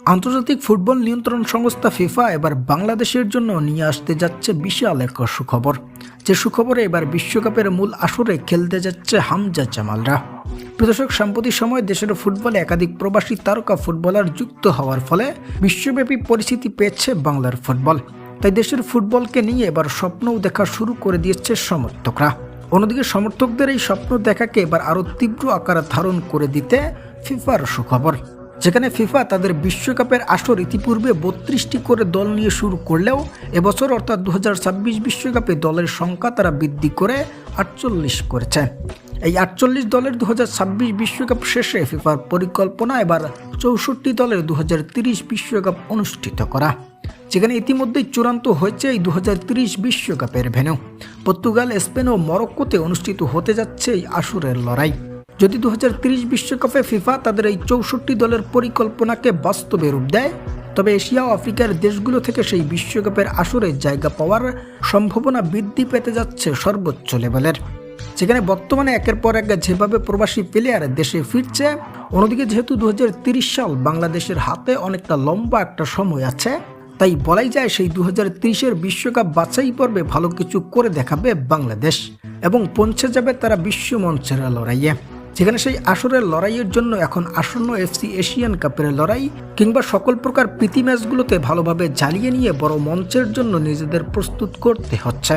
আন্তর্জাতিক ফুটবল নিয়ন্ত্রণ সংস্থা ফিফা এবার বাংলাদেশের জন্য নিয়ে আসতে যাচ্ছে বিশাল এক সুখবর। যে সুখবরে এবার বিশ্বকাপের মূল আসরে খেলতে যাচ্ছে হামজা জামালরা। প্রদর্শক সাম্প্রতিক সময় দেশের ফুটবলে একাধিক প্রবাসী তারকা ফুটবলার যুক্ত হওয়ার ফলে বিশ্বব্যাপী পরিস্থিতি পেয়েছে বাংলার ফুটবল। তাই দেশের ফুটবলকে নিয়ে এবার স্বপ্নও দেখা শুরু করে দিয়েছে সমর্থকরা। অন্যদিকে সমর্থকদের এই স্বপ্ন দেখাকে এবার আরও তীব্র আকার ধারণ করে দিতে ফিফার সুখবর। যেখানে ফিফা তাদের বিশ্বকাপের আসর ইতিপূর্বে বত্রিশটি করে দল নিয়ে শুরু করলেও এবছর অর্থাৎ দু বিশ্বকাপে দলের সংখ্যা তারা বৃদ্ধি করে আটচল্লিশ করেছে। এই আটচল্লিশ দলের দু বিশ্বকাপ শেষে ফিফার পরিকল্পনা এবার চৌষট্টি দলের দু বিশ্বকাপ অনুষ্ঠিত করা। যেখানে ইতিমধ্যেই চূড়ান্ত হয়েছে এই দু বিশ্বকাপের ভেন্যু। পর্তুগাল, স্পেন ও মরক্কোতে অনুষ্ঠিত হতে যাচ্ছে এই আসরের লড়াই। যদি দু বিশ্বকাপে ফিফা তাদের এই চৌষট্টি দলের পরিকল্পনাকে বাস্তবে রূপ দেয়, তবে এশিয়া ও আফ্রিকার দেশগুলো থেকে সেই বিশ্বকাপের আসরে জায়গা পাওয়ার সম্ভাবনা বৃদ্ধি পেতে যাচ্ছে সর্বোচ্চ লেভেলের। যেখানে বর্তমানে একের পর এক যেভাবে প্রবাসী প্লেয়ার দেশে ফিরছে, অন্যদিকে যেহেতু দু সাল বাংলাদেশের হাতে অনেকটা লম্বা একটা সময় আছে, তাই বলাই যায় সেই দু হাজার বিশ্বকাপ বাছাই পর্বে ভালো কিছু করে দেখাবে বাংলাদেশ এবং পৌঁছে যাবে তারা বিশ্ব মঞ্চের লড়াইয়ে। যেখানে সেই আসরের লড়াইয়ের জন্য এখন আসন্ন এফসি এশিয়ান কাপের লড়াই কিংবা সকল প্রকার প্রীতি ম্যাচগুলোতে ভালোভাবে জ্বালিয়ে নিয়ে বড় মঞ্চের জন্য নিজেদের প্রস্তুত করতে হচ্ছে।